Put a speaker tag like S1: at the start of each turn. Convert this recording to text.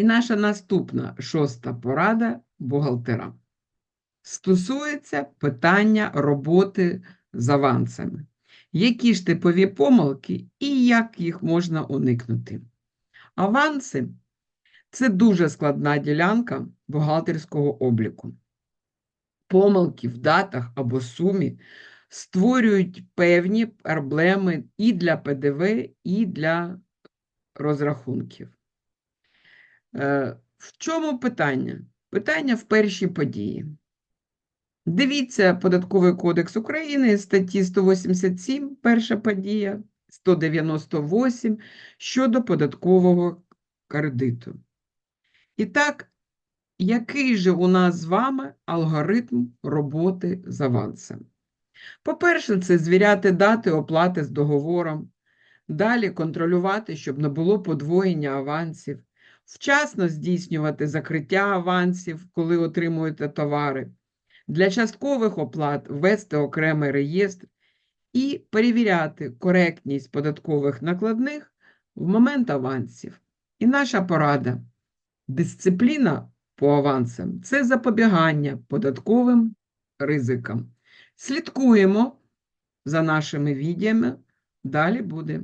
S1: І наша наступна шоста порада бухгалтера стосується питання роботи з авансами. Які ж типові помилки і як їх можна уникнути? Аванси це дуже складна ділянка бухгалтерського обліку. Помилки в датах або сумі створюють певні проблеми і для ПДВ, і для розрахунків. Е, В чому питання? Питання в першій події. Дивіться Податковий кодекс України, статті 187, перша подія, 198 щодо податкового кредиту. І так, який же у нас з вами алгоритм роботи з авансом? По-перше, це звіряти дати оплати з договором, далі контролювати, щоб не було подвоєння авансів, вчасно здійснювати закриття авансів, коли отримуєте товари, для часткових оплат ввести окремий реєстр і перевіряти коректність податкових накладних в момент авансів. І наша порада – дисципліна по авансам – це запобігання податковим ризикам. Слідкуємо за нашими відеями, далі буде.